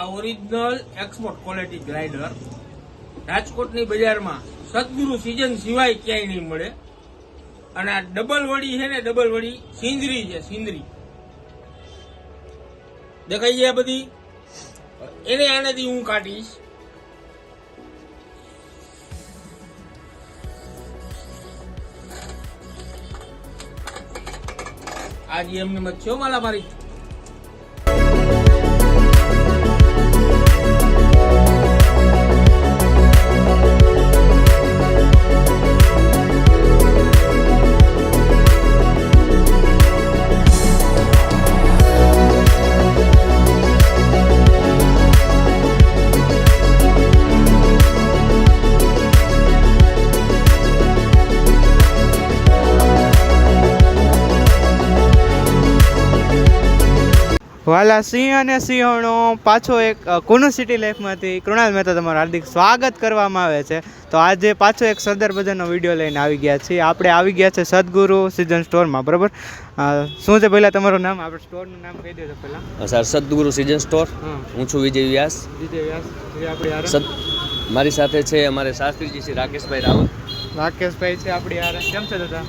આ original export quality glider રાજકોટની બજારમાં સદગુરુ સિઝન સિવાય ક્યાંય નહીં મળે. અને આ ડબલ વડી છે ને, ડબલ વડી સિંદરી છે, સિંદરી. દેખાઈ આ બધી? એને આનાથી હું કાઢીશ. આજે એમને મત છો માલા મારી. વાલા સિંહ અને સિંહણો પાછો એક અ, સિટી લાઈફમાંથી કૃણાલ મહેતા તમારું હાર્દિક સ્વાગત કરવામાં આવે છે. તો આજે પાછો એક સરદાર બજારનો વીડિયો લઈને આવી ગયા છીએ. આપણે આવી ગયા છે સદગુરુ સિઝન સ્ટોરમાં બરાબર? શું છે પહેલાં તમારું નામ? આપણે સ્ટોરનું નામ કહી દેજો પહેલાં. સર સદગુરુ સિઝન સ્ટોર હું. છું વિજય વ્યાસ. વિજય વ્યાસ આપણી મારી સાથે છે અમારે શાસ્ત્રીજી શ્રી રાકેશભાઈ રાવત રાકેશભાઈ છે આપણી યાર કેમ છે દાદા?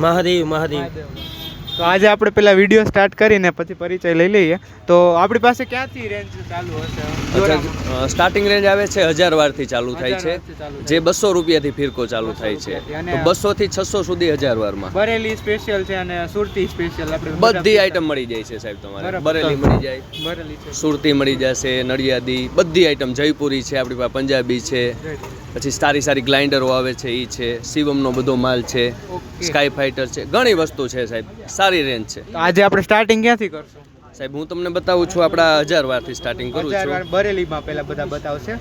મહાદેવ. મહાદેવ. તો આજે આપણે પેલા વીડિયો સ્ટાર્ટ કરીને પછી પરિચય લઈ લઈએ. તો આપણી પાસે ક્યાંથી રેન્જ ચાલુ હશે? સ્ટાર્ટિંગ રેન્જ આવે છે હજાર વારથી ચાલુ થાય છે. જે બસો રૂપિયાથી ફિરકો ચાલુ થાય છે. તો બસો થી છસો સુધી હજાર વારમાં. બરેલી સ્પેશિયલ છે અને સુરતી સ્પેશિયલ આપણે બધી આઈટમ મળી જાય છે સાહેબ તમારે. બરેલી મળી જાય. બરેલી સુરતી મળી જશે નડિયાદી બધી આઈટમ જયપુરી છે આપણી પાસે પંજાબી છે. પછી સારી સારી ગ્લાઇન્ડરો આવે છે એ છે. શિવમનો બધો માલ છે. સ્કાય ફાઇટર છે. ઘણી વસ્તુ છે સાહેબ. સારી રેન્જ છે. તો આજે આપણે સ્ટાર્ટિંગ ક્યાંથી કરશું? સાહેબ હું તમને બતાવું છું આપણા હજાર વારથી સ્ટાર્ટિંગ કરું હજાર વાર છું બરેલીમાં પહેલા બધા બતાવશે.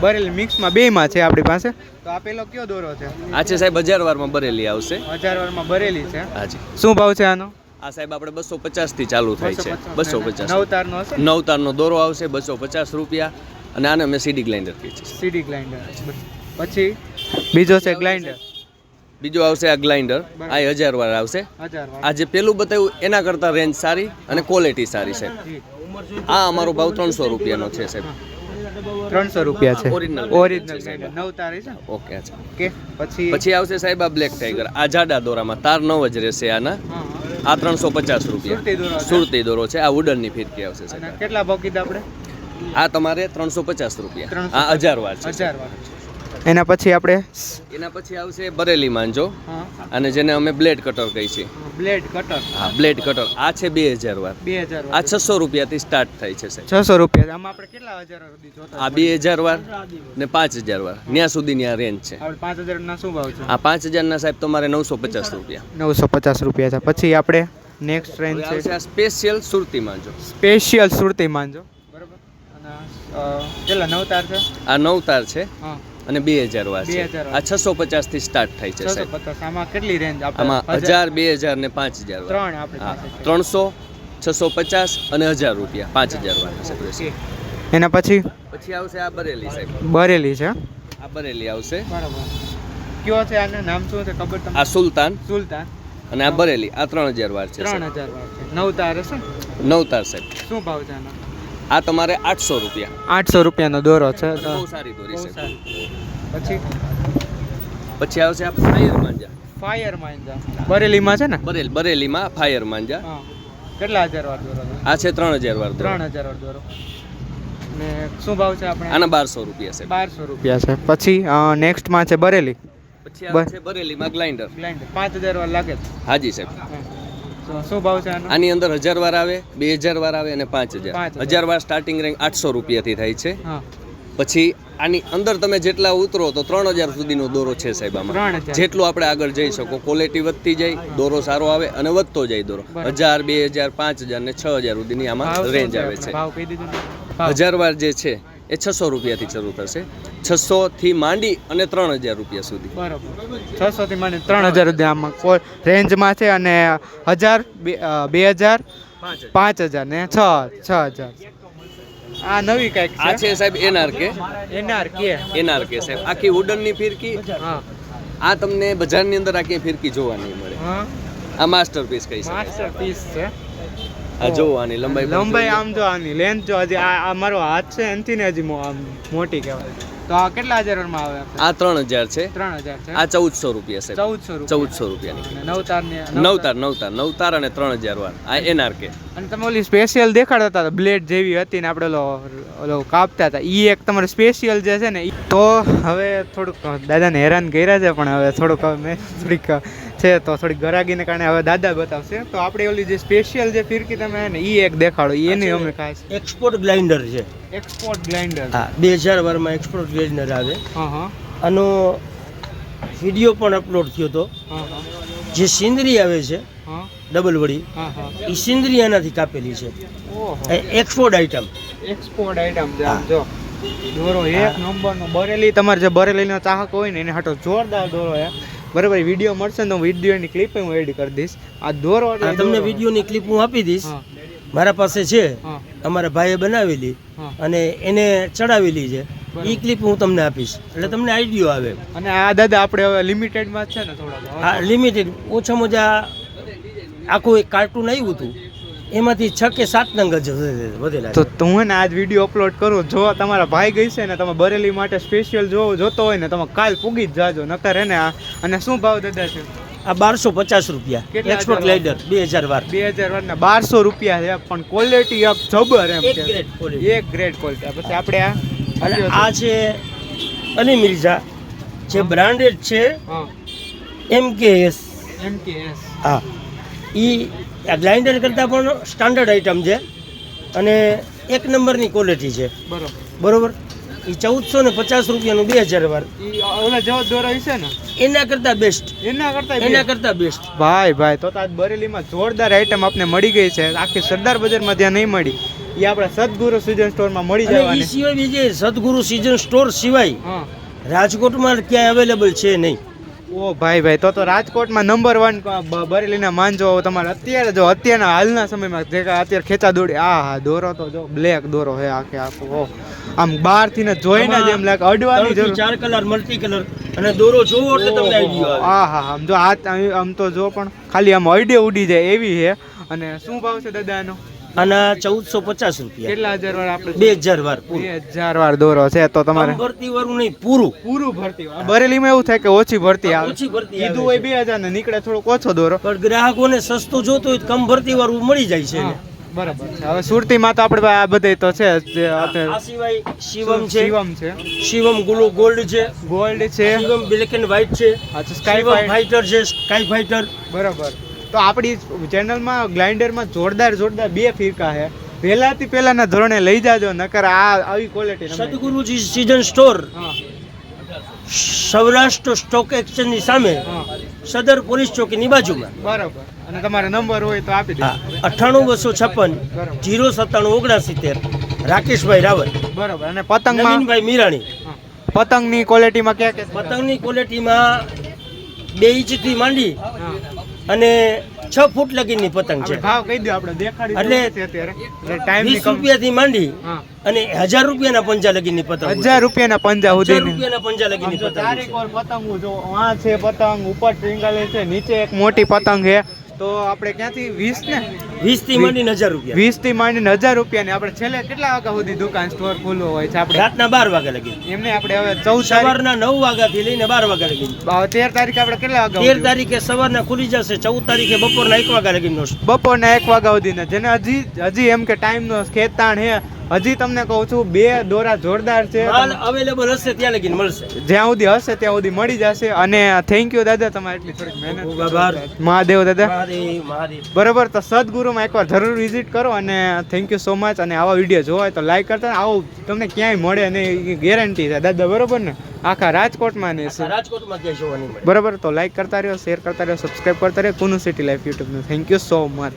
બરેલી મિક્સમાં બેયમાં છે આપણી પાસે. તો આ પેલો કયો દોરો છે? આ છે સાહેબ હજાર વારમાં બરેલી આવશે. હજાર વારમાં બરેલી છે. હાજી શું ભાવ છે આનો? આ સાહેબ આપણે બસો પચાસથી ચાલુ થાય છે. બસો પચાસ. નવ તારનો હશે? નવ તારનો દોરો આવશે બસો પચાસ રૂપિયા. અને આને અમે સીડી ગ્લાઇન્ડર કહીએ છીએ. સીડી ગ્લાઇન્ડર. પછી બીજો છે ગ્લાઇન્ડર. બીજો આવશે આ ગ્લાઇન્ડર. આ હજાર વાર આવશે. આ જે પેલું બતાવ્યું એના કરતાં રેન્જ સારી અને ક્વોલિટી સારી છે. આ અમારો ભાવ ત્રણસો રૂપિયાનો છે સાહેબ. ત્રણસો રૂપિયા છે. ઓરિજિનલ ઓરિજિનલ છે. નવ તારી છે? ઓકે પછી? પછી આવશે સાહેબ આ બ્લેક ટાઈગર આ જાડા દોરામાં તાર નવ જ રહેશે આના. આ ત્રણસો પચાસ રૂપિયા. સુરતી દોરો છે. છે. આ વુડનની ફિરકી આવશે સાહેબ. કેટલા ભાવ કીધા આપણે? આ તમારે ત્રણસો પચાસ રૂપિયા. આ હજાર વાર છે હજાર વાર એના પછી આપણે એના પછી આવશે બરેલી માંજો. અને જેને અમે બ્લેડ કટર કહી છીએ. Blade cutter. હા બ્લેડ કટર. આ છે બે હજાર વાર. બે હજાર આ છસો રૂપિયાથી સ્ટાર્ટ થાય છે સાહેબ. છસો રૂપિયા. આમાં આપણે કેટલા હજાર સુધી જોતા આ બે હજાર વાર ને પાંચ હજાર વાર. ત્યાં સુધીની આ રેન્જ છે. પાંચ હજાર ના શું ભાવ છે? આ પાંચ હજારના સાહેબ તમારે નવસો પચાસ રૂપિયા. નવસો પચાસ રૂપિયા છે. પછી આપણે નેક્સ્ટ રેન્જ છે. આ સ્પેશિયલ સુરતી માંજો. સ્પેશિયલ સુરતી માંજો. બરાબર? અને કેટલા નવ તાર છે? આ નવ તાર છે. હા. અને બે હજાર વાર છે 2000 આ છસો પચાસથી સ્ટાર્ટ થાય છે સાહેબ. આમાં કેટલી રેન્જ આમાં હજાર? બે હજાર ને પાંચ હજાર ત્રણ. ત્રણસો છસો પચાસ અને હજાર રૂપિયા પાંચ હજાર વાર છે એના પછી? પછી આવશે આ બરેલી સાહેબ. બરેલી છે. આ બરેલી આવશે. બરાબર. કયો છે આનું નામ શું છે? ખબર તમને? આ સુલતાન. સુલતાન. અને આ બરેલી આ ત્રણ હજાર વાર છે. ત્રણ હજાર વાર છે નવ તાર હશે ને? નવ તાર સાહેબ. શું ભાવ છે આનો? આ તમારે આઠસો રૂપિયા. આઠસો રૂપિયાનો દોરો છે તો બહુ સારી દોરી છે. પછી? પછી આવશે આ ફાયર માંજા. ફાયર માંજા. બરેલીમાં છે ને? બરેલ બરેલીમાં ફાયર માંજા. કેટલા હજાર વાર દોરો આ છે ત્રણ હજાર વાર ત્રણ હજાર વાર દોરો. ને શું ભાવ છે આપણે? આના બારસો રૂપિયા છે. બારસો રૂપિયા છે. પછી નેક્સ્ટમાં છે બરેલી. પછી આ છે બરેલીમાં ગ્લાઇન્ડર. ગ્લાઇન્ડર. પાંચ હજાર વાર લાગે છે. હાજી સાહેબ. શું ભાવ છે આનો? આની અંદર હજાર વાર આવે બે હજાર વાર આવે અને પાંચ હજાર. હજાર. વાર સ્ટાર્ટિંગ રેન્જ આઠસો રૂપિયાથી થાય છે. પછી આની અંદર તમે જેટલા ઉતરો તો ત્રણ હજાર સુધીનો દોરો છે સાહેબ આમાં. જેટલું આપણે આગળ જઈ શકો. ક્વોલિટી વધતી જાય દોરો સારો આવે અને વધતો જાય દોરો. હજાર બે હજાર પાંચ હજાર ને છ હજાર સુધીની આમાં રેન્જ આવે છે. હજાર વાર જે છે એ છસો રૂપિયાથી શરૂ થશે. છસો થી માંડી અને ત્રણ હજાર રૂપિયા સુધી. બરાબર. છસો થી માંડી ત્રણ હજાર કોઈ રેન્જમાં છે અને હજાર બે- હજાર પાંચ હજાર ને છ છ હજાર. આ નવી કંઈક આ છે સાહેબ સાહેબ એનઆરકે એનઆર કે એનઆરકે સાહેબ. આખી ઉડનની ફિરકી. હા. આ તમને બજારની અંદર આખી ફિરકી જોવા નહીં મળે. હા. આ માસ્ટરપીસ કહી શકાય. માસ્ટર પીસ છે. આ જો આની લંબાઈ લંબાઈ આમ જો આની લેન્થ જો હજી આ મારો હાથ છે એનથી ને હજી આમ મોટી કહેવાય. તો આ કેટલા હજારમાં આવે આ ત્રણ હજાર છે. ત્રણ હજાર છે? આ ચૌદસો રૂપિયા છે. ચૌદસો ચૌદસો રૂપિયાની અને નવતાર ને નવતાર? નવતાર નવતાર અને ત્રણ હજાર વાર આ એનઆરકે અને તમે ઓલી સ્પેશિયલ દેખાડતા હતા બ્લેડ જેવી હતી ને આપણે ઓલો ઓલો કાપતા હતા. એ એક તમારે સ્પેશિયલ જે છે ને તો હવે થોડુંક દાદાને હેરાન કર્યા છે પણ હવે થોડુંક હવે મેં થોડીક છે તો થોડી ગરાગીને કારણે હવે દાદા બતાવશે. તો આપણે ઓલી જે સ્પેશિયલ જે ફિરકી તમે ને એ એક દેખાડો એની અમે ખાસ એક્સપોર્ટ ગ્લાઇન્ડર છે. એક્સપોર્ટ ગ્લાઇન્ડર હા બે હજાર બારમાં એક્સપોર્ટ ગ્લાઇન્ડર આવે. હા આનો વીડિયો પણ અપલોડ થયો હતો. જે સિંદરી આવે છે હા. ડબલ વડી હા હા. એ સિંદરી આનાથી કાપેલી છે. એક્સપોર્ટ આઈટમ એક્સપોર્ટ આઈટમ જો દોરો એક નંબરનો બરેલી તમારે જે બરેલીનો ચાહક હોય ને એને હાટો જોરદાર દોરો છે બરાબર વીડિયો મળશે ને તો વિડીયોની ક્લિપ હું એડ કરી દઈશ. આ દોરો એટલે તમને વિડીયોની ક્લિપ હું આપી દઈશ. મારા પાસે છે. હા. અમારા ભાઈએ બનાવેલી. હા. અને એને ચડાવેલી છે. એ ક્લિપ હું તમને આપીશ. એટલે તમને આઈડિયો આવે. અને આ દાદા આપણે હવે લિમિટેડમાં છે ને થોડા આ લિમિટેડ ઓછામાં ઓછા આખું એક કાર્ટૂન આવ્યું હતું. એમાંથી છ કે સાત નંગ જ વધેલા તો હું ને આજ વીડિયો અપલોડ કરું જો તમારા ભાઈ ગઈ છે ને તમે બરેલી માટે સ્પેશિયલ જો જોતો હોય ને તમે કાલ પૂગી જ જાજો નકર એને આ અને શું ભાવ દાદા છે? આ બારસો પચાસ રૂપિયા. એક્સપોર્ટ ગ્લાઇડર બે હજાર વાર. બે હજાર વાર ને બારસો રૂપિયા છે પણ ક્વોલિટી અપ જબર એમ એક ગ્રેડ ક્વોલિટી પછી આપણે આ અને આ છે અલી મિર્ઝા. જે બ્રાન્ડેડ છે એમ કે એસ એમ કે એસ હા. એ આ ગ્લાઇન્ડર કરતાં પણ સ્ટાન્ડર્ડ આઇટમ છે અને એક નંબરની ક્વોલિટી છે. બરોબર. બરોબર? એ ચૌદસો ને પચાસ રૂપિયાનું બે હજાર વાર ઈ ઓલા જેવો દોરો છે ને? એના કરતાં બેસ્ટ એના કરતા એના કરતાં બેસ્ટ ભાઈ ભાઈ તો તો આજ બરેલીમાં જોરદાર આઈટમ આપને મળી ગઈ છે. આખી સરદાર બજારમાં ત્યાં નહીં મળી. એ આપણા સદગુરુ સિઝન સ્ટોરમાં મળી જાય એ સિવાય બીજે સદગુરુ સિઝન સ્ટોર સિવાય રાજકોટમાં ક્યાંય અવેલેબલ છે નહીં. ઓ ભાઈ ભાઈ તો તો રાજકોટમાં નંબર વન બરેલીના માનજો તમારે અત્યારે જો અત્યારના હાલના સમયમાં જે અત્યારે ખેંચા દોડી આ હા દોરો તો જો બ્લેક દોરો હે આખે આખો ઓહ. આમ બહારથી ને જોઈને જ એમ લાગે અડવાની જરૂર. ચાર કલર મલ્ટી કલર અને દોરો જોવો એટલે તમને આઈડિયો આવે. આ હા આમ જો આ આમ તો જો પણ ખાલી આમ અડે ઉડી જાય એવી છે અને શું ભાવ છે દાદા આના ચૌદસો પચાસ રૂપિયા. કેટલા હજાર વાર આપણે બે હજાર વાર બે હજાર વાર દોરો છે તો તમારે ભરતી વાળું નહીં પૂરું. પૂરું ભરતી બરેલીમાં એવું થાય કે ઓછી ભરતી આવે. ઓછી ભરતી કીધું હોય બે હજાર ને નીકળે થોડોક ઓછો દોરો. પણ ગ્રાહકોને સસ્તું જોતું હોય તો કમ ભરતી વાળું મળી જાય છે. બરાબર હવે સુરતીમાં તો આપણે આ બધે તો છે આ સિવાય શિવમ છે. શિવમ છે. શિવમ ગુલો ગોલ્ડ છે. ગોલ્ડ છે. શિવમ બ્લેક એન્ડ વ્હાઈટ છે. અચ્છા સ્કાય ફાઈટર છે સ્કાય ફાઈટર બરાબર. તો આપણી ચેનલમાં ગ્લાઇન્ડરમાં જોરદાર જોરદાર બે ફિરકા છે. પહેલાથી પહેલાના ધોરણે લઈ જાજો નકર આ આવી quality Sadguruji season store Saurashtra stock એક્સચેન્જની સામે સદર પોલીસ ચોકીની બાજુમાં. બરાબર. અને તમારો નંબર હોય તો આપી દે અઠ્ઠાણું બસો છપ્પન જીરો સત્તાણું ઓગણસિત્તેર રાકેશભાઈ રાવલ. બરાબર. અને પતંગ નવીનભાઈ મીરાણી. પતંગની ક્વોલિટીમાં ક્યાં પતંગની ક્વોલિટીમાં બે ઇંચથી માંડી અને છ ફૂટ લગીની પતંગ છે. ભાવ કહી દો આપણે દેખાડી એટલે વીસ રૂપિયાથી માંડી અને હજાર રૂપિયાના પંજા લગીની પતંગ હજાર રૂપિયાના પંજા સુધી રૂપિયાના પંજા લગીની પતંગ પતંગો જો આ છે પતંગ ઉપર ટ્રિંગલ છે નીચે એક મોટી પતંગ છે. તો આપણે ક્યાંથી? વીસ ને? વીસથી માંડીને હજાર રૂપિયા. વીસથી માંડીને હજાર રૂપિયાની. આપણે છેલ્લે કેટલા વાગ્યા સુધી દુકાન સ્ટોર ખુલ્લો હોય છે? આપણે રાતના બાર વાગ્યા લગી. એમને આપણે હવે ચૌદ સવારના નવ વાગ્યાથી લઈને બાર વાગ્યા લગી. તેર તારીખે આપણે કેટલા વાગ્યા તેર તારીખે સવારના ખુલી જશે ચૌદ તારીખે બપોરના એક વાગ્યા લગી બપોરના એક વાગ્યા સુધીના. જેને હજી હજી એમ કે ટાઈમનો ખેતાણ છે હજી તમને કહું છું બે દોરા જોરદાર છે. અવેલેબલ હશે ત્યાં લગી મળશે. જ્યાં સુધી હશે ત્યાં સુધી મળી જશે. અને થેન્ક યુ દાદા તમારે એટલી થોડીક મહેનત મહાદેવ દાદા. મહાદેવ તો સદગુરુમાં એકવાર જરૂર વિઝિટ કરો અને થેન્ક યુ સો મચ અને આવા વીડિયો જોવા તો લાઈક કરતા આવું તમને ક્યાંય મળે નહીં ગેરંટી છે. દાદા બરોબર ને? આખા રાજકોટમાં ને રાજકોટમાં બરાબર તો લાઈક કરતા રહ્યો શેર કરતા રહ્યો સબસ્ક્રાઈબ કરતા રહ્યો. કુનુ city life યુટ્યુબનું. Thank you so much